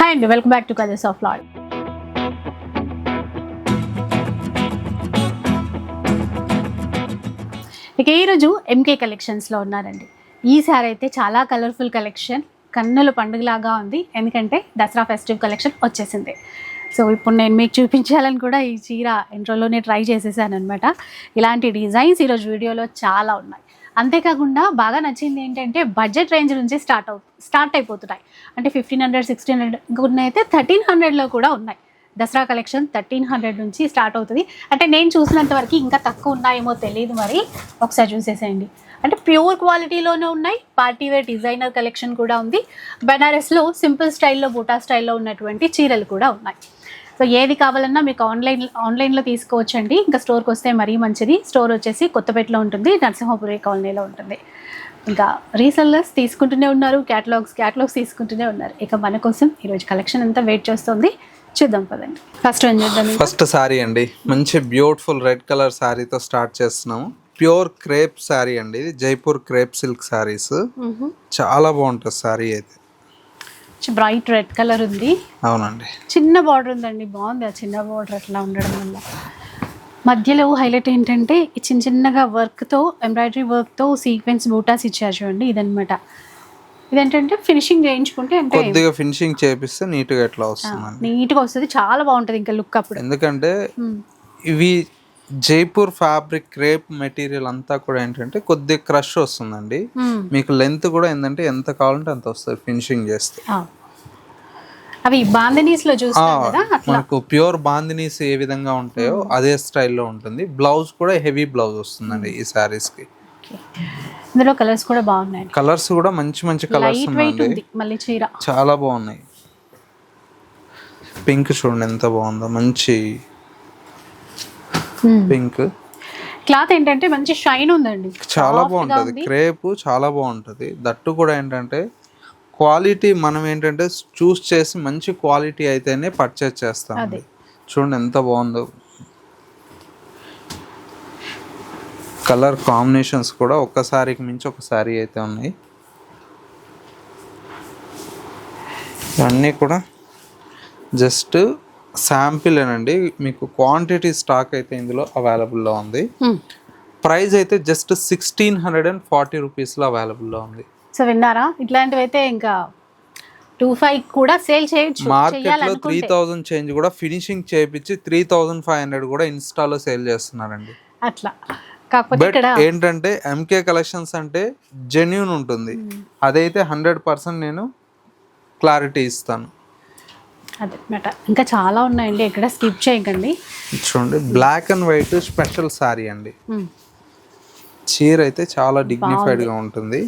Hi అండి welcome back to colours of Lad. ఇక ఈరోజు ఎంకే కలెక్షన్స్లో ఉన్నారండి. ఈసారి అయితే చాలా కలర్ఫుల్ కలెక్షన్ కన్నుల పండుగలాగా ఉంది. ఎందుకంటే దసరా ఫెస్టివ్ కలెక్షన్ వచ్చేసింది. సో ఇప్పుడు నేను మీకు చూపించాలని కూడా ఈ చీర ఇంట్రోలోనే ట్రై చేసేసాను అనమాట ఇలాంటి డిజైన్స్ ఈరోజు వీడియోలో చాలా ఉన్నాయి. అంతేకాకుండా బాగా నచ్చింది ఏంటంటే బడ్జెట్ రేంజ్ నుంచి స్టార్ట్ అవు స్టార్ట్ అయిపోతున్నాయి. అంటే ఫిఫ్టీన్ హండ్రెడ్ సిక్స్టీన్ హండ్రెడ్ కొన్ని అయితే థర్టీన్ హండ్రెడ్లో కూడా ఉన్నాయి. దసరా కలెక్షన్ థర్టీన్ హండ్రెడ్ నుంచి స్టార్ట్ అవుతుంది. అంటే నేను చూసినంత వరకు ఇంకా తక్కువ ఉన్నాయేమో తెలియదు మరి. ఒకసారి చూసేసేయండి. అంటే ప్యూర్ క్వాలిటీలోనే ఉన్నాయి. పార్టీ వేర్ డిజైనర్ కలెక్షన్ కూడా ఉంది. బెనారస్లో సింపుల్ స్టైల్లో బూటా స్టైల్లో ఉన్నటువంటి చీరలు కూడా ఉన్నాయి. సో ఏది కావాలన్నా మీకు ఆన్లైన్ ఆన్లైన్లో తీసుకోవచ్చండి. ఇంకా స్టోర్కి వస్తే మరీ మంచిది. స్టోర్ వచ్చేసి కొత్తపేటలో ఉంటుంది నరసింహపురి కాలనీలో ఉంటుంది. ఇంకా రీసెల్లర్స్ తీసుకుంటూనే ఉన్నారు క్యాటలాగ్స్ క్యాటలాగ్స్ తీసుకుంటూనే ఉన్నారు. ఇక మన కోసం ఈరోజు కలెక్షన్ అంతా వెయిట్ చేస్తుంది. చూద్దాం పదండి. ఫస్ట్ ఏం చేద్దాం? ఫస్ట్ శారీ అండి. మంచి బ్యూటిఫుల్ రెడ్ కలర్ శారీతో స్టార్ట్ చేస్తున్నాము. ప్యూర్ క్రేప్ శారీ అండి ఇది. Jaipur crepe silk sarees. మ్హూ. చాలా బాగుంటుంది శారీ అయితే. బ్రైట్ రెడ్ కలర్ ఉంది. అవునండి. చిన్న బార్డర్ ఉందండి బాగుంది. ఆ చిన్న బార్డర్ అట్లా ఉండడం వల్ల. మధ్యలో హైలైట్ ఏంటంటే ఈ చిన్న చిన్నగా వర్క్తో ఎంబ్రాయిడరీ వర్క్తో సీక్వెన్స్ బూటాస్ ఇచ్చారు చూడండి ఇదనమాట ఇదేంటంటే ఫినిషింగ్ చేయించుకుంటే అంటే కొద్దిగా ఫినిషింగ్ చేపిస్తే నీట్గా ఎట్లా వస్తుందండి? నీట్గా వస్తుంది. చాలా బాగుంటుంది ఇంకా లుక్ అప్పుడు. ఎందుకంటే. ఇవి జైపూర్ ఫ్యాబ్రిక్ క్రేప్ మెటీరియల్ అంతా కూడా ఏంటంటే కొద్దిగా క్రష్ వస్తుందండి. మీకు లెంత్ కూడా ఏంటంటే ఎంత కావాలంటే అంత వస్తుంది ఫినిషింగ్ చేస్తే. అవి బాందనీస్లో మనకు ప్యూర్ బాందినీస్ ఏ విధంగా ఉంటాయో అదే స్టైల్లో ఉంటుంది. బ్లౌజ్ కూడా హెవీ బ్లౌజ్ వస్తుందండి ఈ శారీస్కి. ఇందులో కలర్స్ కూడా బాగున్నాయి. కలర్స్ కూడా మంచి మంచి కలర్స్ ఉంది మళ్ళీ చీర. చాలా బాగున్నాయి. పింక్ చూడండి ఎంత బాగుందో మంచి పింక్. క్లాత్ ఏంటంటే మంచి షైన్ ఉందండి. చాలా బాగుంటుంది. క్రేప్ చాలా బాగుంటుంది. దట్టు కూడా ఏంటంటే క్వాలిటీ మనం ఏంటంటే చూస్ చేసి మంచి క్వాలిటీ అయితేనే పర్చేస్ చేస్తాం. చూడండి ఎంత బాగుందో. కలర్ కాంబినేషన్స్ కూడా ఒక్కసారికి మించి ఒక సారీ అయితే ఉన్నాయి. ఇవన్నీ కూడా జస్ట్ శాంపిల్ అండి మీకు క్వాంటిటీ స్టాక్ అయితే ఇందులో అవైలబుల్లో ఉంది. ప్రైస్ అయితే just sixteen hundred and forty రూపీస్లో అవైలబుల్లో ఉంది. సో విన్నారా? ఇట్లాంటివి అయితే ఇంకా టూ ఫైవ్ కూడా సేల్ చేయొచ్చు మార్కెట్లో త్రీ థౌజండ్ చేంజ్ కూడా ఫినిషింగ్ చేయించి త్రీ థౌజండ్ ఫైవ్ హండ్రెడ్ కూడా ఇన్స్టాలో సేల్ చేస్తున్నారండి. అట్లా. కాకపోతే ఏంటంటే ఎంకే కలెక్షన్స్ అంటే జెన్యున్ ఉంటుంది. అదైతే హండ్రెడ్ పర్సెంట్ నేను క్లారిటీ ఇస్తాను. అదనమాట ఇంకా చాలా ఉన్నాయండి ఎక్కడ స్కిప్ చేయకండి. చూడండి black and white special saree అండి. చీర అయితే చాలా dignified గా ఉంటుంది.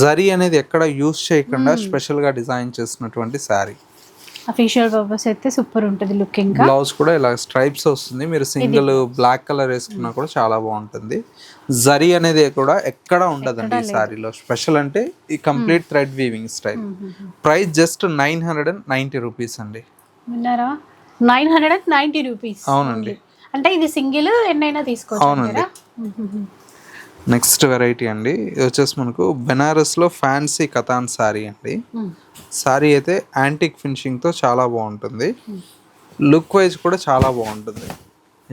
జరీ అనేది ఎక్కడ యూస్ చేయకుండా స్పెషల్గా డిజైన్ చేసినటువంటి శారీ అఫీషియల్ పర్పస్ అయితే సూపర్ ఉంటుంది లుక్ ఇంకా. బ్లౌజ్ కూడా ఇలా స్ట్రైప్స్ వస్తుంది. మీరు సింగిల్ బ్లాక్ కలర్ వేసుకున్నా కూడా చాలా బాగుంటుంది. జరీ అనేది కూడా ఎక్కడ ఉండదండి ఈ శారీలో స్పెషల్ అంటే ఈ complete thread weaving style price just nine hundred and ninety rupees అండి. విన్నారా? Nine hundred and ninety rupees అవునండి అంటే ఇది సింగిల్ ఎన్నైనా తీసుకోవచ్చు అవునండి. నెక్స్ట్ వెరైటీ అండి. ఇది వచ్చేసి మనకు బెనారస్లో ఫ్యాన్సీ కథాన్ శారీ అండి. శారీ అయితే యాంటిక్ ఫినిషింగ్తో చాలా బాగుంటుంది. లుక్ వైజ్ కూడా చాలా బాగుంటుంది.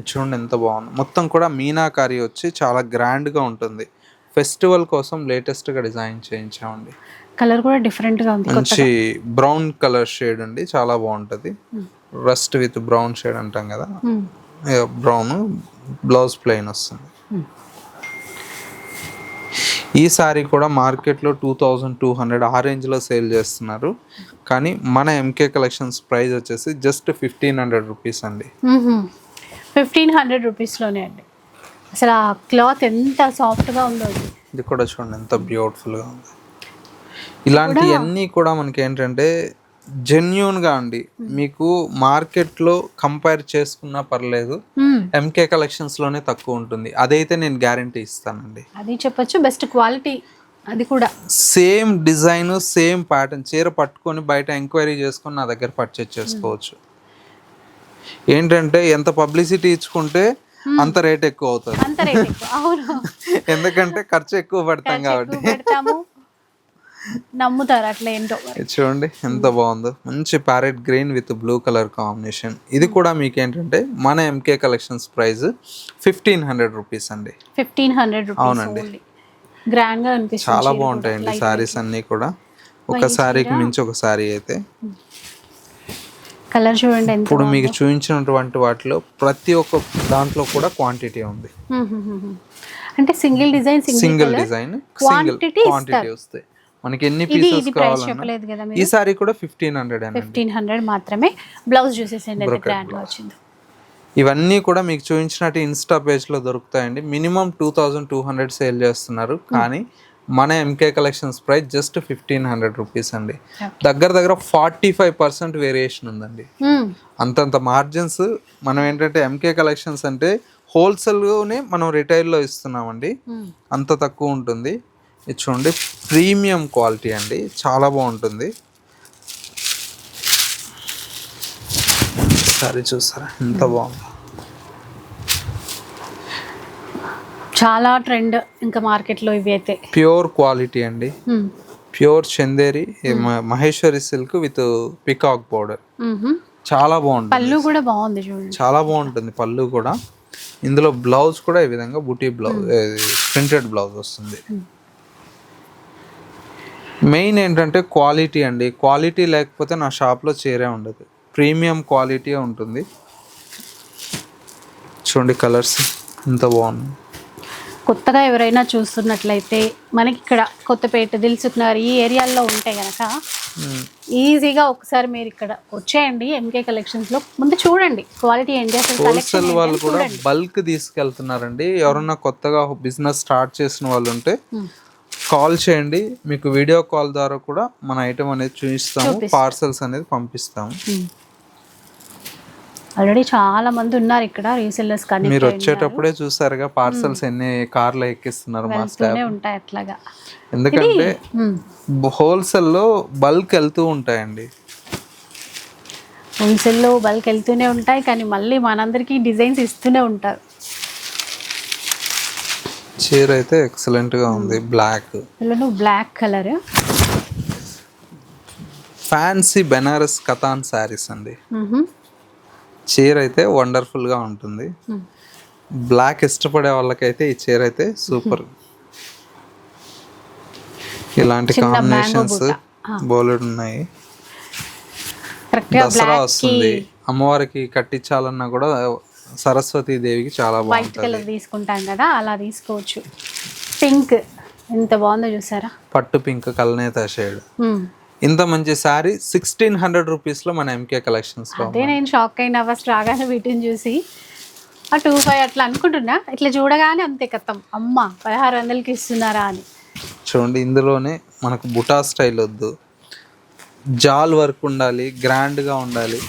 చూడండి ఎంత బాగుంది. మొత్తం కూడా మీనాకారి వచ్చి చాలా గ్రాండ్గా ఉంటుంది. ఫెస్టివల్ కోసం లేటెస్ట్గా డిజైన్ చేయించామండి. కలర్ కూడా డిఫరెంట్గా ఉంది మంచి బ్రౌన్ కలర్ షేడ్ అండి. చాలా బాగుంటుంది. రస్ట్ విత్ బ్రౌన్ షేడ్ అంటాం కదా. బ్రౌన్ బ్లౌజ్ ప్లెయిన్ వస్తుంది. Hmm. ఈ సారీ కూడా మార్కెట్లో టూ థౌజండ్ టూ హండ్రెడ్ ఆ రేంజ్లో సేల్ చేస్తున్నారు. కానీ మన ఎంకే కలెక్షన్స్ ప్రైస్ వచ్చేసి జస్ట్ ఫిఫ్టీన్ హండ్రెడ్ రూపీస్ అండి. ఫిఫ్టీన్ హండ్రెడ్ రూపీస్లోనే అండి. అసలు ఆ క్లాత్ ఎంత సాఫ్ట్గా ఉందో ఇది కూడా చూడండి ఎంత బ్యూటిఫుల్గా ఉంది. ఇలాంటివన్నీ కూడా మనకి ఏంటంటే జెన్యున్గా అండి. మీకు మార్కెట్లో కంపేర్ చేసుకున్నా పర్లేదు. ఎంకే కలెక్షన్స్లోనే తక్కువ ఉంటుంది. అదైతే నేను గ్యారంటీ ఇస్తానండి. అది చెప్పొచ్చు. బెస్ట్ క్వాలిటీ అది కూడా. Same design same pattern. చీర పట్టుకొని బయట ఎంక్వైరీ చేసుకొని నా దగ్గర పర్చేజ్ చేసుకోవచ్చు. ఏంటంటే ఎంత పబ్లిసిటీ ఇచ్చుకుంటే అంత రేట్ ఎక్కువ అవుతుంది. ఎందుకంటే ఖర్చు ఎక్కువ పెడతాం కాబట్టి. నమ్ముతారు అట్లా ఏంటో. చూడండి ఎంత బాగుందో. మంచి parrot green with blue colour combination. ఇది కూడా మీకు ఏంటంటే మన MK collections price fifteen hundred rupees అండి. ఫిఫ్టీన్ హండ్రెడ్ అవునండి. గ్రాండ్గా అనిపిస్తుంది చాలా. బాగుంటాయండి సారీస్ అన్నీ కూడా. ఒక సారీకి మించి ఒక సారీ అయితే. కలర్ చూడండి ఇప్పుడు మీకు చూపించినటువంటి వాటిలో ప్రతి ఒక్క దాంట్లో కూడా క్వాంటిటీ ఉంది. అంటే single design single design single quantity వస్తాయి. మనకి ఎన్ని పీసెస్ కావాలన్నా ఈ సారీ కూడా ఫిఫ్టీన్ హండ్రెడ్ అండి ఫిఫ్టీన్ హండ్రెడ్ మాత్రమే బ్లౌజ్ చూసేసండి గ్రాండ్ వచ్చింది. ఇవన్నీ కూడా మీకు చూపించినట్టు ఇన్స్టా పేజ్లో దొరుకుతాయండి. Minimum two thousand two hundred sale చేస్తున్నారు. కానీ మన MK collections price just fifteen hundred rupees అండి. దగ్గర దగ్గర ఫార్టీ ఫైవ్ పర్సెంట్ వేరియేషన్ ఉందండి. హ్మ్. అంతంత మార్జిన్స్ మనం ఏంటంటే ఎంకే కలెక్షన్స్ అంటే హోల్సేల్లోనే మనం రిటైల్లో ఇస్తున్నామండి. హ్మ్. అంత తక్కువ ఉంటుంది. ఇది చూడండి ప్రీమియం క్వాలిటీ అండి. చాలా బాగుంటుంది. సరే చూసారా ఎంత బాగుంది. చాలా ట్రెండ్ ఇంకా మార్కెట్లో ఇవి అయితే. ప్యూర్ క్వాలిటీ అండి. Pure Chanderi Maheshwari silk with peacock మ్మ్హ. చాలా బాగుంటుంది. పళ్ళు కూడా బాగుంది చూడండి. చాలా బాగుంటుంది పళ్ళు కూడా. ఇందులో బ్లౌజ్ కూడా ఈ విధంగా బుటీ బ్లౌజ్ ప్రింటెడ్ బ్లౌజ్ వస్తుంది. మెయిన్ ఏంటంటే క్వాలిటీ అండి. క్వాలిటీ లేకపోతే నా షాప్లో చీరే ఉండదు. ప్రీమియం క్వాలిటీ ఉంటుంది. చూడండి కలర్స్ ఎంత బాగుంది కొత్తగా ఎవరైనా చూస్తున్నట్లయితే మనకి ఇక్కడ కొత్తపేట దిల్సుకున్నారు ఈ ఏరియాల్లో ఉంటే మ్మ్. ఈజీగా ఒకసారి మీరు ఇక్కడ వచ్చేయండి ఎంకే కలెక్షన్స్లో. ముందు చూడండి క్వాలిటీ ఏంటి హోల్సేల్ వాళ్ళు కూడా బల్క్ తీసుకెళ్తున్నారండి. ఎవరన్నా కొత్తగా బిజినెస్ స్టార్ట్ చేసిన వాళ్ళు ఉంటే. కాల్ చేయండి. మీకు వీడియో కాల్ ద్వారా కూడా మన ఐటమ్ అనేది చూపిస్తాము. పార్సల్స్ అనేది పంపిస్తాము. ఆల్రెడీ చాలా మంది ఉన్నారు ఇక్కడ రీసెల్లర్స్ కానీ మీరు వచ్చేటప్పుడే చూసారుగా పార్సల్స్ ఎన్ని కార్లు ఎక్కిస్తున్నారు మా స్టాఫ్. ఉంటాయి అట్లాగా. ఎందుకంటే. హోల్సేల్లో బల్క్ వెళ్తూ ఉంటాయండి. హోల్సేల్లో బల్క్ వెళ్తూనే ఉంటాయి. కానీ మళ్ళీ మనందరికీ డిజైన్స్ ఇస్తూనే ఉంటారు. చీర అయితే ఎక్సలెంట్గా ఉంది బ్లాక్ ఇందులో black colour fancy Banaras katan saris అండి. చీర అయితే వండర్ఫుల్గా ఉంటుంది. బ్లాక్ ఇష్టపడే వాళ్ళకైతే ఈ చీర అయితే సూపర్ ఇలాంటి చిన్న mango కాంబినేషన్స్. బోలెడ్ ఉన్నాయి. దసరా వస్తుంది. అమ్మవారికి కట్టించాలన్నా కూడా సరస్వతి దేవికి చాలా వైట్ కలర్ తీసుకుంటాం కదా అలా తీసుకోవచ్చు. పింక్ ఎంత బాగుందో చూసారా? పట్టు పింక్ కలనేత షేడ్. ఇంత మంచి శారీ సిక్స్టీన్ హండ్రెడ్ రూపీస్లో మన ఎంకే కలెక్షన్స్ అదే నేను షాక్ అయినా ఫస్ట్ రాగానే వీటిని చూసి ఆ టూ ఫైవ్ అట్లా అనుకుంటున్నా. ఇట్లా చూడగానే అంతే కథం. అమ్మ పదహారు వందలకి ఇస్తున్నారా అని. చూడండి ఇందులోనే మనకు బుటా స్టైల్ వద్దు. జాల్ వర్క్ ఉండాలి గ్రాండ్గా ఉండాలి.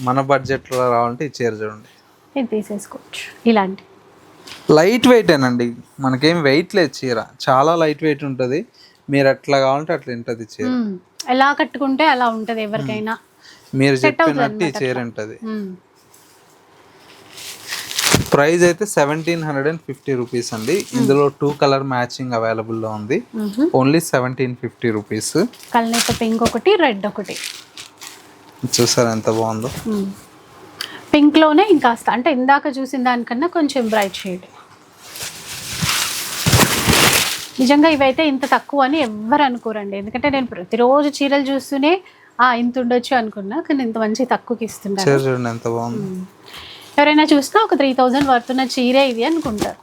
మన బడ్జెట్లో రావాలంటే ఈ చీర చూడండి. ఇది తీసేసుకోవచ్చు. ఇలాంటి. లైట్ వెయిట్ ఏనండి. మనకేం వెయిట్ లేదు చీర. చాలా లైట్ వెయిట్ ఉంటుంది. మీరు ఎట్లా కావాలంటే అట్లా ఉంటుంది చీర. ఎలా కట్టుకుంటే అలా ఉంటది ఎవరికైనా. మీరు చెప్పినట్టు ఈ చీర ఉంటుంది. ప్రైస్ అయితే seventeen hundred and. Fifty rupees అండి ఇందులో టూ కలర్ మ్యాచింగ్ అవైలబుల్లో ఉంది. మ్మ్. ఓన్లీ సెవెంటీన్ ఫిఫ్టీ రూపీస్ కల్నేత పింక్ ఒకటి రెడ్ ఒకటి. చూసారు ఎంత బాగుందో. పింక్లోనే ఇంకాస్త అంటే ఇందాక చూసిన దానికన్నా కొంచెం బ్రైట్ షేడ్. నిజంగా ఇవైతే ఇంత తక్కువ అని ఎవ్వరు అనుకోరండి. ఎందుకంటే నేను ప్రతిరోజు చీరలు చూస్తూనే ఆ ఇంత ఉండొచ్చు అనుకున్నా కానీ ఇంత మంచి తక్కువకి బాగుంది. ఎవరైనా చూసినా ఒక త్రీ థౌజండ్ వర్తున్న చీరే ఇది అనుకుంటారు.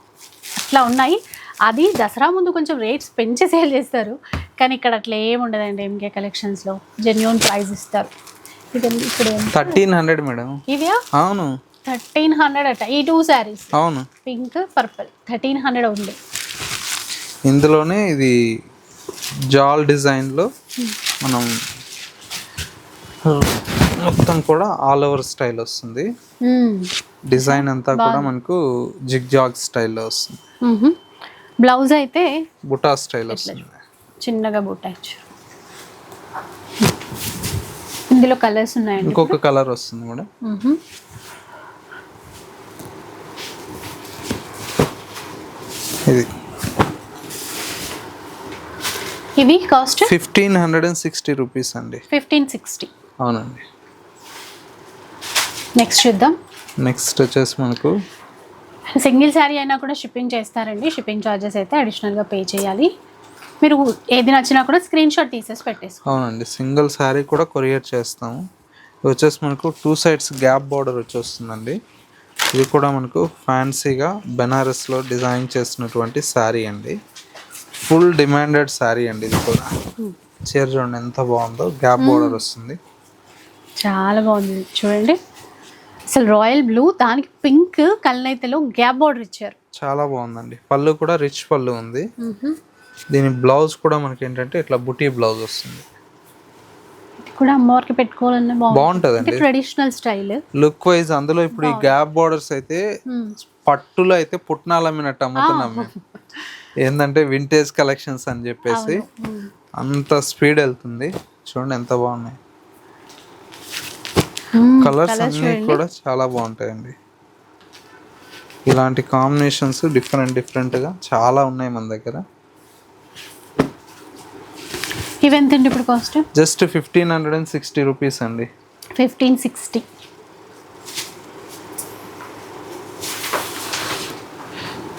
అట్లా ఉన్నాయి. అది దసరా ముందు కొంచెం రేట్స్ పెంచి సేల్ చేస్తారు. కానీ ఇక్కడ అట్లా ఏమి ఉండదండి ఎంకే కలెక్షన్స్లో జెన్యున్ ప్రైస్ ఇస్తారు. Thirteen hundred madam. ఇవా అవును. థర్టీన్ హండ్రెడ్ అట. ఈ టూ శారీస్? అవును. Pink purple. థర్టీన్ హండ్రెడ్ ఉంది. ఇందులోనే ఇది జాల్ డిజైన్లో మనం మొత్తం కూడా ఆల్ ఓవర్ స్టైల్ వస్తుంది. డిజైన్ అంతా కూడా మనకు జిగ్ జాగ్ స్టైల్లో వస్తుంది. బ్లౌజ్ అయితే బుటా స్టైల్ వస్తుంది. చిన్నగా బుట్టాచ్చు ఇందులో కలర్స్ ఉన్నాయండి. ఇంకొక కలర్ వస్తుంది మేడం. మ్మ్. ఇది. ఇవి cost? Fifteen hundred and sixty rupees అండి. Fifteen sixty. అవునండి. నెక్స్ట్ చూద్దాం. నెక్స్ట్ వచ్చేసి మనకు సింగిల్ శారీ అయినా కూడా షిప్పింగ్ చేస్తారండి. షిప్పింగ్ ఛార్జెస్ అయితే అడిషనల్గా పే చేయాలి. మీరు ఏది నచ్చినా కూడా స్క్రీన్ షాట్ తీసేసి పెట్టేసుకో అవునండి సింగిల్ శారీ కూడా కొరియర్ చేస్తాము. ఇది వచ్చేసి మనకు టూ సైడ్స్ గ్యాప్ బార్డర్ వచ్చేస్తుందండి. ఇది కూడా మనకు ఫ్యాన్సీగా బెనారస్లో డిజైన్ చేసినటువంటి శారీ అండి. ఫుల్ డిమాండెడ్ శారీ అండి ఇది కూడా. చీర చూడండి ఎంత బాగుందో గ్యాప్ బార్డర్ వస్తుంది. చాలా బాగుంది. చూడండి. అసలు రాయల్ బ్లూ దానికి పింక్ కళ్ళనైతేలో గ్యాప్ బార్డర్ ఇచ్చారు. చాలా బాగుందండి. పళ్ళు కూడా రిచ్ పళ్ళు ఉంది. దీని బ్లౌజ్ కూడా మనకి ఏంటంటే ఇట్లా బుటీ బ్లౌజ్ వస్తుంది. కూడా అమ్మవారికి పెట్టుకోవాలన్న బాగుంది బాగుంటుందండి. ట్రెడిషనల్ స్టైల్ లుక్ వైజ్ అందులో ఇప్పుడు ఈ గ్యాప్ బార్డర్స్ అయితే పట్టులో అయితే పుట్నాలు అమ్మినట్టు అమ్ముతున్నాం మేము. ఏంటంటే వింటేజ్ కలెక్షన్స్ అని చెప్పేసి అంత స్పీడ్ వెళ్తుంది. చూడండి ఎంత బాగున్నాయి. కలర్స్ అన్ని కూడా చాలా బాగుంటాయండి. ఇలాంటి కాంబినేషన్స్ డిఫరెంట్ డిఫరెంట్గా చాలా ఉన్నాయి మన దగ్గర. ఇవి ఎంతండి ఇప్పుడు cost just fifteen hundred and sixty rupees అండి. ఫిఫ్టీన్ సిక్స్టీ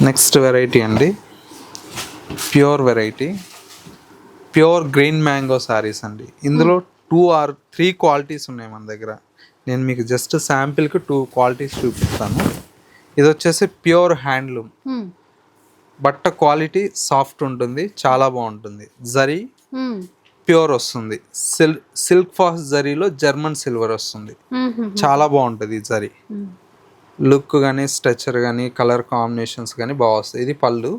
నెక్స్ట్ వెరైటీ అండి. Pure variety pure green mango sarees అండి. ఇందులో టూ ఆర్ త్రీ క్వాలిటీస్ ఉన్నాయి మన దగ్గర. నేను మీకు జస్ట్ శాంపిల్కి టూ క్వాలిటీస్ చూపిస్తాను. ఇది వచ్చేసి ప్యూర్ హ్యాండ్లూమ్ బట్ట క్వాలిటీ సాఫ్ట్ ఉంటుంది చాలా బాగుంటుంది. జరీ ప్యూర్ వస్తుంది. సిల్ సిల్క్ ఫాస్ట్ జరీలో జర్మన్ సిల్వర్ వస్తుంది. చాలా బాగుంటుంది ఈ జరీ. లుక్ కానీ స్ట్రక్చర్ కానీ కలర్ కాంబినేషన్స్ కానీ బాగా వస్తాయి. ఇది పళ్ళు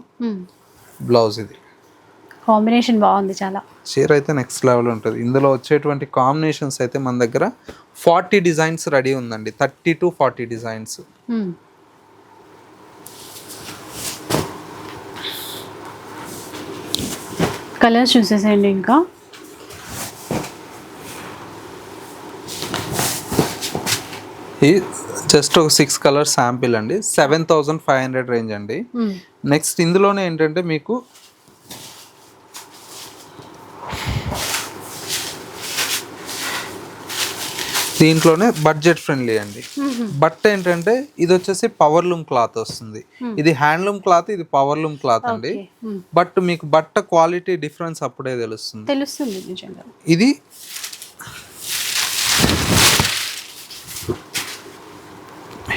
బ్లౌజ్ ఇది. కాంబినేషన్ బాగుంది చాలా. చీర అయితే నెక్స్ట్ లెవెల్ ఉంటుంది. ఇందులో వచ్చేటువంటి కాంబినేషన్స్ అయితే మన దగ్గర ఫార్టీ డిజైన్స్ రెడీ ఉందండి. Thirty to forty designs. Colours చూసేసేయండి ఇంకా. జస్ట్ ఒక సిక్స్ కలర్ శాంపిల్ అండి. Seven thousand five hundred range అండి. నెక్స్ట్ ఇందులోనే ఏంటంటే మీకు దీంట్లోనే బడ్జెట్ ఫ్రెండ్లీ అండి. బట్ట ఏంటంటే ఇది వచ్చేసి పవర్ లూమ్ క్లాత్ వస్తుంది. ఇది హ్యాండ్లూమ్ క్లాత్ ఇది పవర్ లూమ్ క్లాత్ అండి. బట్ మీకు బట్ట క్వాలిటీ డిఫరెన్స్ అప్పుడే తెలుస్తుంది. తెలుస్తుంది ఇది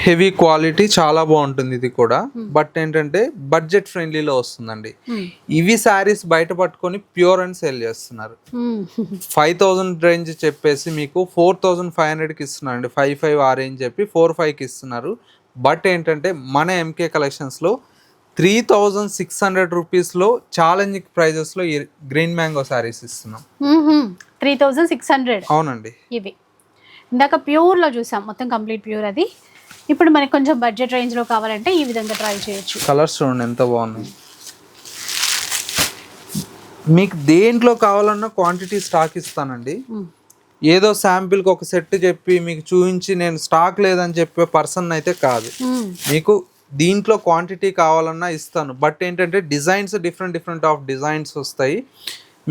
హెవీ క్వాలిటీ చాలా బాగుంటుంది ఇది కూడా. బట్ ఏంటంటే బడ్జెట్ ఫ్రెండ్లీలో వస్తుందండి. Hmm. ఇవి శారీస్ బయట పట్టుకొని ప్యూర్ అండ్ సేల్ చేస్తున్నారు. Hmm. ఫైవ్ థౌజండ్ రేంజ్ చెప్పేసి మీకు ఫోర్ థౌజండ్ ఫైవ్ హండ్రెడ్కి ఇస్తున్నారు అండి ఫైవ్ ఫైవ్ ఆ రేంజ్ చెప్పి ఫోర్ ఫైవ్కి ఇస్తున్నారు. బట్ ఏంటంటే మన ఎంకే కలెక్షన్స్లో త్రీ థౌజండ్ సిక్స్ హండ్రెడ్ రూపీస్లో ఛాలెంజింగ్ ప్రైజెస్లో గ్రీన్ మ్యాంగో శారీస్ ఇస్తున్నాం. Three thousand six hundred. అవునండి. ఇవి. ఇందాక ప్యూర్లో చూసాం. మొత్తం కంప్లీట్ ప్యూర్ అది. ఇప్పుడు మనకి కొంచెం బడ్జెట్ రేంజ్లో కావాలంటే ఈ విధంగా ట్రై చేయొచ్చు. కలర్స్ చూడండి ఎంత బాగున్నాయి. మీకు దేంట్లో కావాలన్నా క్వాంటిటీ స్టాక్ ఇస్తానండి. ఏదో శాంపిల్కి ఒక సెట్ చెప్పి మీకు చూపించి నేను స్టాక్ లేదని చెప్పే పర్సన్ అయితే కాదు. మీకు దీంట్లో క్వాంటిటీ కావాలన్నా ఇస్తాను. బట్ ఏంటంటే designs different different of designs వస్తాయి.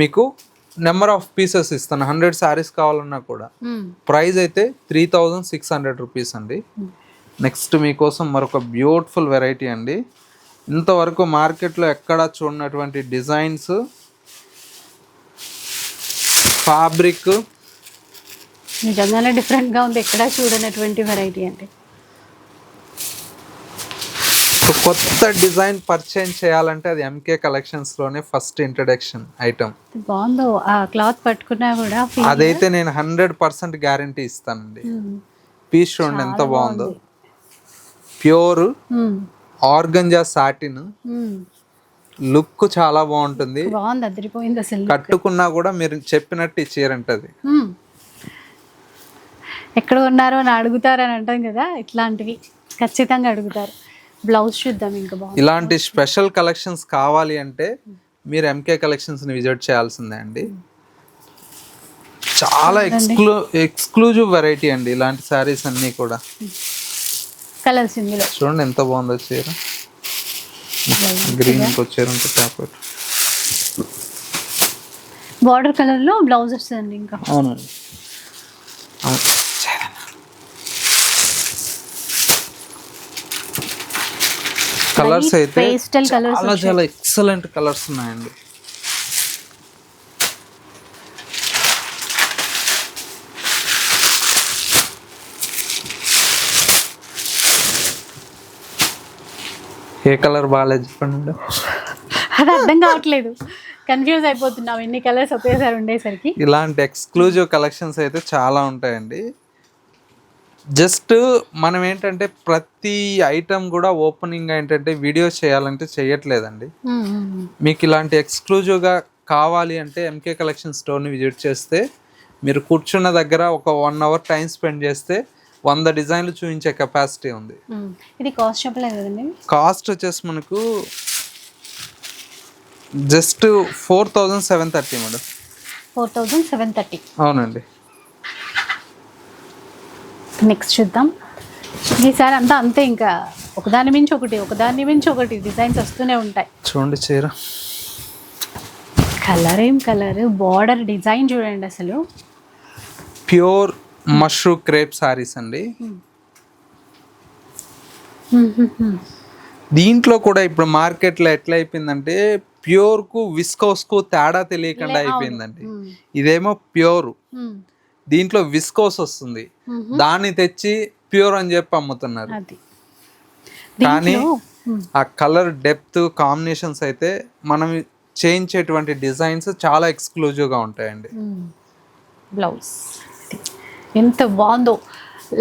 మీకు నెంబర్ ఆఫ్ పీసెస్ ఇస్తాను. హండ్రెడ్ శారీస్ కావాలన్నా కూడా. ప్రైస్ అయితే three thousand six hundred rupees అండి. నెక్స్ట్ మీకోసం మరొక బ్యూటిఫుల్ వెరైటీ అండి. ఇంతవరకు మార్కెట్లో ఎక్కడా చూడనటువంటి డిజైన్స్ ఫ్యాబ్రిక్. నిజంగానే డిఫరెంట్గా ఉంది ఎక్కడా చూడనటువంటి వెరైటీ అండి. కొత్త డిజైన్ పర్చేజ్ చేయాలంటే అది ఎంకే కలెక్షన్స్లోనే ఫస్ట్ ఇంట్రడక్షన్ ఐటమ్. బాగుందో ఆ క్లాత్ పట్టుకున్నా కూడా అదైతే నేను హండ్రెడ్ పర్సెంట్ గ్యారంటీ ఇస్తానండి. పీస్ చూడండి ఎంత బాగుందో. ప్యూర్. Organza satin. లుక్ చాలా బాగుంటుంది. కట్టుకున్నా కూడా మీరు చెప్పినట్టు ఈ చీర ఉంటుంది. ఎక్కడ ఉన్నారో అని అడుగుతారని అంటాం కదా ఇట్లాంటివి. ఖచ్చితంగా అడుగుతారు. బ్లౌజ్ చూద్దాం ఇంకా ఇలాంటి స్పెషల్ కలెక్షన్స్ కావాలి అంటే మీరు ఎంకే కలెక్షన్స్ని విజిట్ చేయాల్సిందే అండి. చాలా ఎక్స్క్లూ ఎక్స్క్లూజివ్ వెరైటీ అండి ఇలాంటి శారీస్ అన్నీ కూడా. కలర్స్ ఇందులో. చూడండి ఎంత బాగుందో చీర. గ్రీన్ ఇంకో చీర ఉంటే టాప్ బార్డర్ కలర్లో బ్లౌజ్ వస్తుందండి ఇంకా. అవునండి. కలర్స్ అయితే చాలా చాలా ఎక్సలెంట్ కలర్స్ ఉన్నాయండి. ఏ కలర్ బాగాలేదు చెప్పండి. అది అర్థం కావట్లేదు. కన్ఫ్యూజ్ అయిపోతున్నాం. ఎన్ని కలర్స్ ఒకేసారి ఉండేసరికి. ఇలాంటి ఎక్స్క్లూజివ్ కలెక్షన్స్ అయితే చాలా ఉంటాయండి. జస్ట్ మనం ఏంటంటే ప్రతి ఐటమ్ కూడా ఓపెనింగ్ ఏంటంటే వీడియో చేయాలంటే చేయట్లేదండి. మీకు ఇలాంటి ఎక్స్క్లూజివ్గా కావాలి అంటే ఎంకే కలెక్షన్ స్టోర్ని విజిట్ చేస్తే మీరు కూర్చున్న దగ్గర ఒక వన్ అవర్ టైం స్పెండ్ చేస్తే వంద డిజైన్లు చూపించే కెపాసిటీ ఉంది. ఇది కాస్ట్ చెప్పలేదు కదండి? కాస్ట్ వచ్చేసి మనకు just four thousand seven thirty madam. Four thousand seven thirty అవునండి. నెక్స్ట్ చూద్దాం. ఈసారి అంతా అంతే ఇంకా. ఒకదాని మించి ఒకటి ఒకదాని మించి ఒకటి డిజైన్స్ వస్తూనే ఉంటాయి. చూడండి చీర. కలర్ ఏం కలర్ బార్డర్ డిజైన్ చూడండి అసలు. ప్యూర్ మష్రూమ్ క్రేప్ సారీస్ అండి. దీంట్లో కూడా ఇప్పుడు మార్కెట్లో ఎట్లా అయిపోయిందంటే ప్యూర్కు విస్కోస్కు తేడా తెలియకుండా అయిపోయిందండి. ఇదేమో ప్యూర్. దీంట్లో విస్కోస్ వస్తుంది. దాన్ని తెచ్చి ప్యూర్ అని చెప్పి అమ్ముతున్నారు. కానీ. ఆ కలర్ డెప్త్ కాంబినేషన్స్ అయితే మనం చేయించేటువంటి డిజైన్స్ చాలా ఎక్స్క్లూజివ్గా ఉంటాయండి. బ్లౌజ్. ఎంత బాగుందో.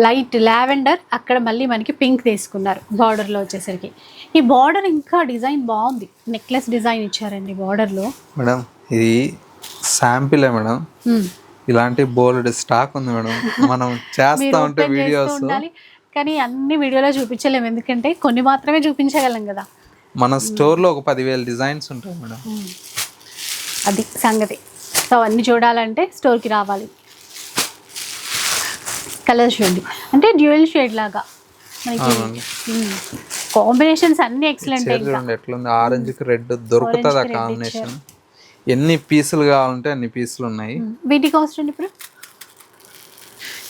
లైట్ లావెండర్ అక్కడ మళ్ళీ మనకి పింక్ తీసుకున్నారు బార్డర్లో వచ్చేసరికి. ఈ బార్డర్ ఇంకా డిజైన్ బాగుంది. నెక్లెస్ డిజైన్ ఇచ్చారండి బార్డర్లో మేడం ఇది శాంపిలే మేడం. ఇలాంటి బోల్డ్ స్టాక్ ఉంది మేడం. మనం చేస్తా ఉంటే వీడియోస్ కానీ అన్ని వీడియోలో చూపించలేము. ఎందుకంటే కొన్ని మాత్రమే చూపించగలం కదా. మన స్టోర్లో ఒక పదివేల డిజైన్స్ ఉంటాయి మేడం. అది సంగతి. సో అవన్నీ చూడాలంటే స్టోర్కి రావాలి. కలర్ చూడండి అంటే డ్యూయల్ షేడ్ లాగా. మనకి. కాంబినేషన్స్ అన్ని ఎక్సలెంట్ ఎట్లుంది? ఆరెంజ్కి రెడ్ దొరుకుతుంది ఆ కాంబినేషన్ ఎన్ని పీసులు కావాలంటే అన్ని పీసులు ఉన్నాయి. వీటి కాస్ట్ అండి ఇప్పుడు?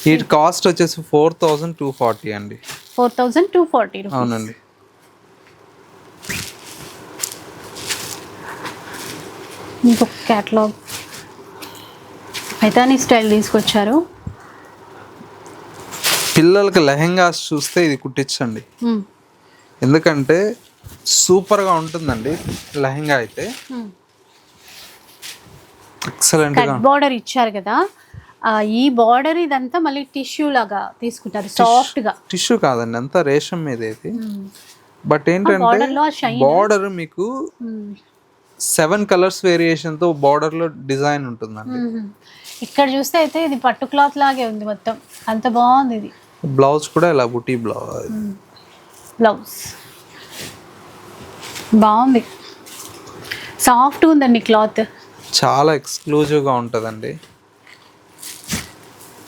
వీటి కాస్ట్ వచ్చేసి ఫోర్ థౌజండ్ టూ ఫార్టీ అండి. ఫోర్ థౌజండ్ టూ ఫార్టీ అవునండి. ఇంకొక క్యాటలాగ్ పైతానీ స్టైల్ తీసుకొచ్చారు. పిల్లలకి లెహెంగాస్ చూస్తే ఇది కుట్టించండి. ఎందుకంటే సూపర్గా ఉంటుందండి లెహెంగా అయితే. కట్ బార్డర్ ఇచ్చారు కదా. ఈ బార్డర్ ఇదంతా మళ్ళీ టిష్యూ లాగా తీసుకుంటారు సాఫ్ట్గా టిష్యూ కాదండి అంతా రేషం మీద ఇది. బట్ ఏంటంటే బార్డర్ మీకు సెవెన్ కలర్స్ వేరియేషన్తో బార్డర్లో డిజైన్ ఉంటుందండి. ఇక్కడ చూస్తే అయితే ఇది పట్టు క్లాత్ లాగే ఉంది మొత్తం. అంత బాగుంది ఇది. బ్లౌజ్ కూడా ఇలా బుటీ బ్లౌజ్ బ్లౌజ్. బాగుంది. సాఫ్ట్ ఉందండి క్లాత్. చాలా ఎక్స్క్లూజివ్గా ఉంటుందండి.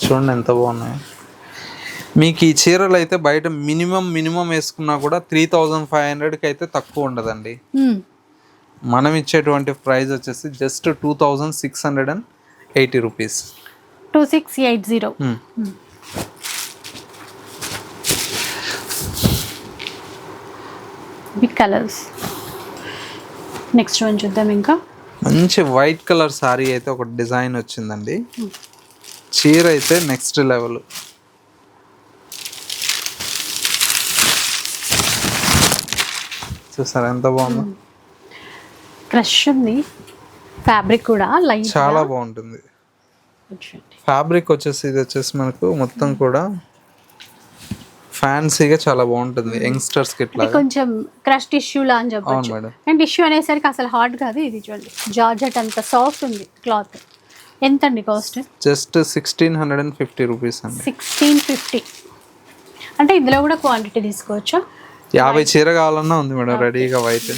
చూడండి ఎంత బాగున్నాయి. మీకు ఈ చీరలు అయితే బయట మినిమం మినిమం వేసుకున్నా కూడా త్రీ థౌజండ్ ఫైవ్ హండ్రెడ్కి అయితే తక్కువ ఉండదండి. మనం ఇచ్చేటువంటి ప్రైస్ వచ్చేసి just two thousand six hundred and eighty rupees. Two six eight zero. Big colours next one చూద్దాం ఇంకా. మంచి వైట్ కలర్ సారీ అయితే ఒక డిజైన్ వచ్చిందండి. చీర అయితే నెక్స్ట్ లెవెల్ చూసారా ఎంత బాగుందో? క్రష్ ఉంది. ఫ్యాబ్రిక్ కూడా లైట్ చాలా బాగుంటుంది. ఫ్యాబ్రిక్ వచ్చేసి ఇది వచ్చేసి మనకు మొత్తం కూడా ఫ్యాన్సీగా చాలా బాగుంటుంది యంగ్స్టర్స్కి ఇట్లా కొంచెం క్రష్ టిష్యూ లా అని చెప్పొచ్చు. అండ్ టిష్యూ అనేసరికి అసలు హార్డ్ కాదు ఇది చూడండి. జార్జెట్ అంత సాఫ్ట్ ఉంది క్లాత్ ఎంత అండి cost just sixteen hundred and fifty rupees అండి. సిక్స్టీన్ ఫిఫ్టీ అంటే ఇందులో కూడా క్వాంటిటీ తీసుకోవచ్చా? యాభై చీర కావాలన్నా ఉంది మేడం రెడీగా వైట్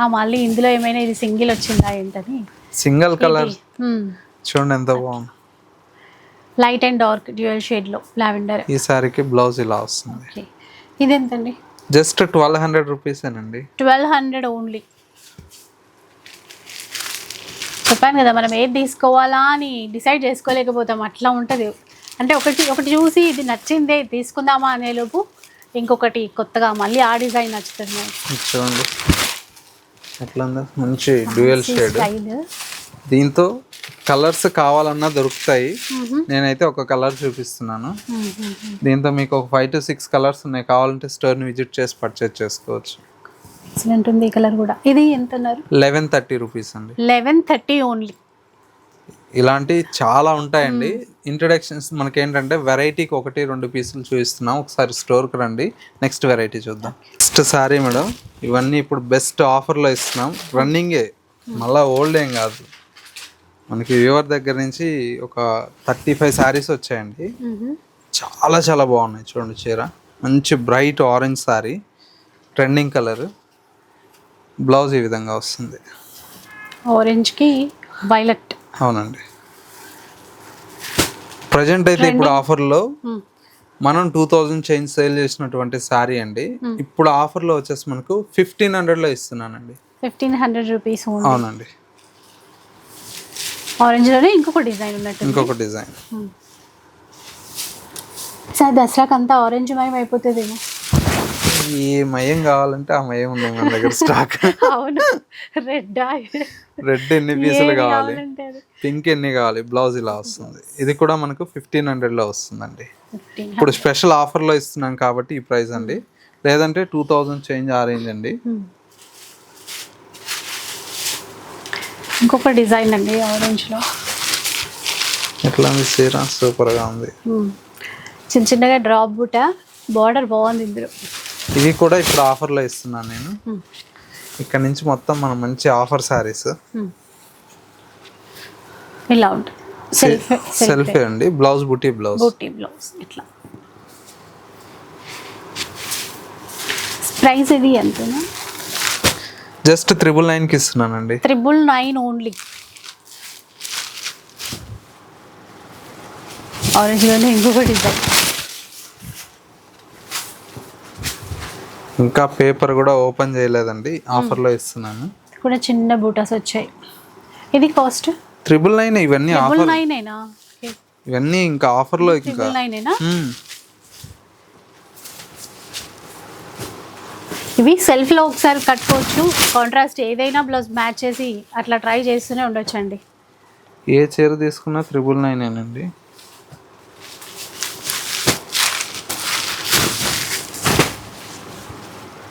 ఆ మళ్ళీ ఇందులో ఏమైనా ఇది సింగిల్ వచ్చిందా ఏంటని సింగిల్ కలర్ చూడండి ఎంత బాగుంది. లైట్ అండ్ డార్క్ డ్యూయల్ షేడ్లో లావెండర్. ఈ సారీకి బ్లౌజ్ ఇలా వస్తుంది. ఇది ఎంతండి? జస్ట్ ట్వెల్వ్ హండ్రెడ్ రూపీస్ అండి ట్వెల్వ్ హండ్రెడ్ ఓన్లీ. చెప్పాను కదా మనం ఏది తీసుకోవాలా అని డిసైడ్ చేసుకోలేకపోతాం. అట్లా ఉంటుంది. అంటే ఒకటి ఒకటి చూసి ఇది నచ్చిందే తీసుకుందామా అనే లోపు ఇంకొకటి కొత్తగా మళ్ళీ ఆ డిజైన్ నచ్చుతుంది చూడండి. ఎట్లా ఉందో. మంచి డ్యూయల్ షేడ్. దీంతో కలర్స్ కావాలన్నా దొరుకుతాయి. నేనైతే ఒక కలర్ చూపిస్తున్నాను. దీంతో మీకు ఒక ఫైవ్ టు సిక్స్ కలర్స్ ఉన్నాయి. కావాలంటే స్టోర్ని విజిట్ చేసి పర్చేజ్ చేసుకోవచ్చు. ఎక్సలెంట్ ఉంది ఈ కలర్ కూడా. ఇది ఎంత అన్నారు? లెవెన్ థర్టీ రూపీస్ అండి. లెవెన్ థర్టీ ఓన్లీ ఇలాంటి చాలా ఉంటాయండి. ఇంట్రడక్షన్స్ మనకేంటంటే వెరైటీకి ఒకటి రెండు పీసులు చూపిస్తున్నాం. ఒకసారి స్టోర్కి రండి. నెక్స్ట్ వెరైటీ చూద్దాం. నెక్స్ట్ సారీ మేడం ఇవన్నీ ఇప్పుడు బెస్ట్ ఆఫర్లో ఇస్తున్నాం. రన్నింగే మళ్ళా ఓల్డ్ ఏం కాదు. మనకి వ్యూవర్ దగ్గర నుంచి ఒక థర్టీ ఫైవ్ శారీస్ వచ్చాయండి చాలా చాలా బాగున్నాయి చూడండి చీర. మంచి bright orange sari trending colour blouse ఈ విధంగా వస్తుంది. ఆరెంజ్కి వైలెట్ అవునండి. ప్రజెంట్ అయితే ఇప్పుడు ఆఫర్లో మనం టూ థౌజండ్ చైన్ సేల్ చేసినటువంటి శారీ అండి. ఇప్పుడు ఆఫర్లో వచ్చేసి మనకు ఫిఫ్టీన్ హండ్రెడ్లో ఇస్తున్నానండి. ఫిఫ్టీన్ హండ్రెడ్ రూపీస్ ఓన్లీ అవునండి ఆరెంజ్లోనే ఇంకొక డిజైన్ ఉన్నట్టు ఇంకొక డిజైన్. సార్ దసరాకి అంతా ఆరెంజ్ మయం అయిపోతుందేమో. ఈ మయం కావాలంటే ఆ మయం ఉంది మన దగ్గర స్టాక్ అవును. రెడ్ రెడ్ ఎన్ని పీసులు కావాలి? పింక్ ఎన్ని కావాలి? బ్లౌజ్ ఇలా వస్తుంది. ఇది కూడా మనకు ఫిఫ్టీన్ హండ్రెడ్లో వస్తుందండి. ఇప్పుడు స్పెషల్ ఆఫర్లో ఇస్తున్నాం కాబట్టి ఈ ప్రైస్ అండి. లేదంటే టూ థౌజండ్ చేంజ్ ఆరేంజ్ అండి. ఇంకొక డిజైన్ అండి ఆరెంజ్లో ఎట్లా ఉంది చీర? సూపర్గా ఉంది. చిన్న చిన్నగా డ్రాప్ బుట్ట బార్డర్ బాగుంది ఇందులో. ఇవి కూడా ఇప్పుడు ఆఫర్లో ఇస్తున్నాను నేను. ఇక్కడ నుంచి మొత్తం మనం మంచి ఆఫర్ Hmm. ఇలా ఉంటుంది సెల్ఫ్ సెల్ఫ్ అండి. బ్లౌజ్ బుటీ బ్లౌజ్. బూటీ బ్లౌజ్ ఇట్లా. ప్రైస్ ఇది ఎంతనా? జస్ట్ త్రిబుల్ నైన్కి ఇస్తున్నానండి. Triple nine only. ఆరెంజ్లోనే ఇంకొక డిజైన్ ఇంకా పేపర్ కూడా ఓపెన్ చేయలేదండి ఆఫర్లో ఇస్తున్నాను. కూడా చిన్న బూటాస్ వచ్చాయి. ఇది కాస్ట్ త్రిబుల్ నైన్ ఇవన్నీ ఆఫర్. నైన్ అయినా ఇవన్నీ ఇంకా ఆఫర్లో ఇంకా త్రిబుల్ నైన్ అయినా మ్మ్. ఇవి సెల్ఫ్లో ఒకసారి కట్టుకోవచ్చు. కాంట్రాస్ట్ ఏదైనా బ్లౌజ్ మ్యాచ్ చేసి అట్లా ట్రై చేస్తూనే ఉండొచ్చు అండి ఏ చీర తీసుకున్నా త్రిబుల్ నైన్ అండి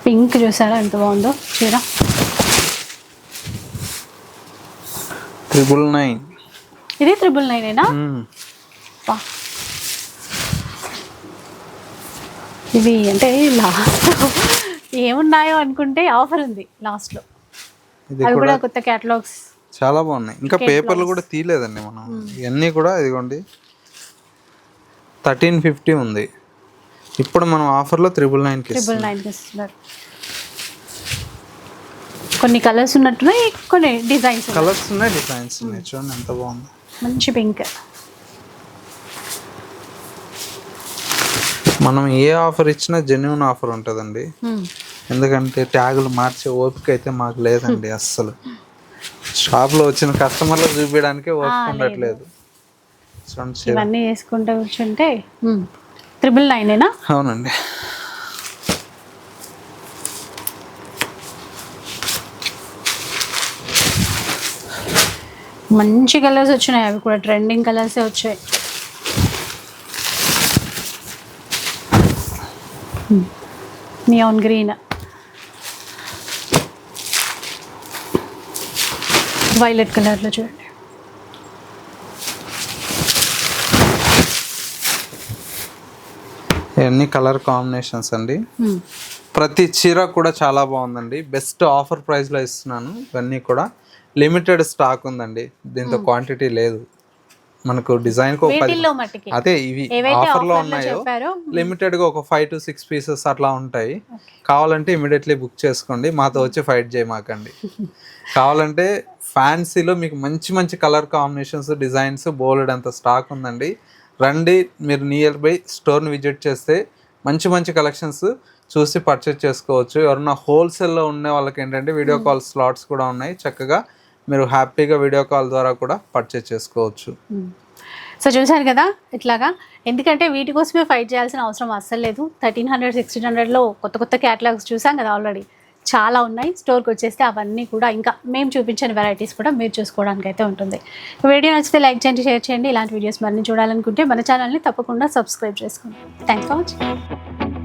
పింక్ చూసారా ఎంత బాగుందో చీర? త్రిబుల్ నైన్ ఇది త్రిబుల్ నైన్ అయినా వా. ఇవి అంటే లాస్ట్ ఏమున్నాయో అనుకుంటే ఆఫర్ ఉంది లాస్ట్లో. కూడా కొత్త క్యాటలాగ్స్ చాలా బాగున్నాయి. ఇంకా పేపర్లు కూడా తీయలేదండి మనం. ఇవన్నీ కూడా ఇదిగోండి. థర్టీన్ ఫిఫ్టీ ఉంది. ఇప్పుడు మనం ఆఫర్లో త్రిబుల్ నైన్కి ట్రిపుల్ నైన్కి ఇస్తున్నారు. కొన్ని కలర్స్ ఉన్నట్టున్నాయి కొన్ని డిజైన్స్ కలర్స్ ఉన్నాయి డిజైన్స్ ఉన్నాయి. చూడండి ఎంత బాగుంది. మంచి పింక్ మనం ఏ ఆఫర్ ఇచ్చినా జెన్యున్ ఆఫర్ ఉంటుందండి. ఎందుకంటే ట్యాగులు మార్చే ఓపిక అయితే మాకు లేదండి అస్సలు. షాప్లో వచ్చిన కస్టమర్లు చూపించడానికే ఓపిక ఉండట్లేదు. ఇవన్నీ వేసుకుంటే కూర్చుంటే త్రిబుల్ నైనేనా అవునండి. మంచి కలర్స్ వచ్చినాయి అవి కూడా ట్రెండింగ్ కలర్సే వచ్చాయి. Neon green. వైలెట్ కలర్లో చూడండి ఇవన్నీ కలర్ కాంబినేషన్స్ అండి. Hmm. ప్రతి చీర కూడా చాలా బాగుందండి. బెస్ట్ ఆఫర్ ప్రైస్లో ఇస్తున్నాను. ఇవన్నీ కూడా లిమిటెడ్ స్టాక్ ఉందండి. దీంతో క్వాంటిటీ లేదు. మనకు మట్టికి. అదే ఇవి ఆఫర్లో ఆఫర్లో ఉన్నాయో చెప్పారో లిమిటెడ్గా ఒక ఫైవ్ టు సిక్స్ పీసెస్ అట్లా ఉంటాయి. కావాలంటే ఇమీడియట్లీ బుక్ చేసుకోండి. మాతో వచ్చి ఫైట్ చేయమాకండి. కావాలంటే ఫ్యాన్సీలో మీకు మంచి మంచి కలర్ కాంబినేషన్స్ డిజైన్స్ బోల్డ్ అంత స్టాక్ ఉందండి. రండి మీరు నియర్ బై స్టోర్ని విజిట్ చేస్తే మంచి మంచి కలెక్షన్స్ చూసి పర్చేస్ చేసుకోవచ్చు. ఎవరన్నా హోల్సేల్లో ఉండే వాళ్ళకి ఏంటంటే వీడియో కాల్ స్లాట్స్ కూడా ఉన్నాయి. చక్కగా మీరు హ్యాపీగా వీడియో కాల్ ద్వారా కూడా పర్చేస్ చేసుకోవచ్చు. సో చూశారు కదా ఇట్లాగా. ఎందుకంటే వీటి కోసమే ఫైట్ చేయాల్సిన అవసరం అస్సలు లేదు. థర్టీన్ హండ్రెడ్ సిక్స్టీన్ హండ్రెడ్లో కొత్త కొత్త క్యాటలాగ్స్ చూసాం కదా ఆల్రెడీ. చాలా ఉన్నాయి. స్టోర్కి వచ్చేస్తే అవన్నీ కూడా ఇంకా మేము చూపించిన వెరైటీస్ కూడా మీరు చూసుకోవడానికి అయితే ఉంటుంది వీడియో నచ్చితే లైక్ చేయండి షేర్ చేయండి. ఇలాంటి వీడియోస్ మరిన్ని చూడాలనుకుంటే మన ఛానల్ని తప్పకుండా సబ్స్క్రైబ్ చేసుకోండి. Thanks for watching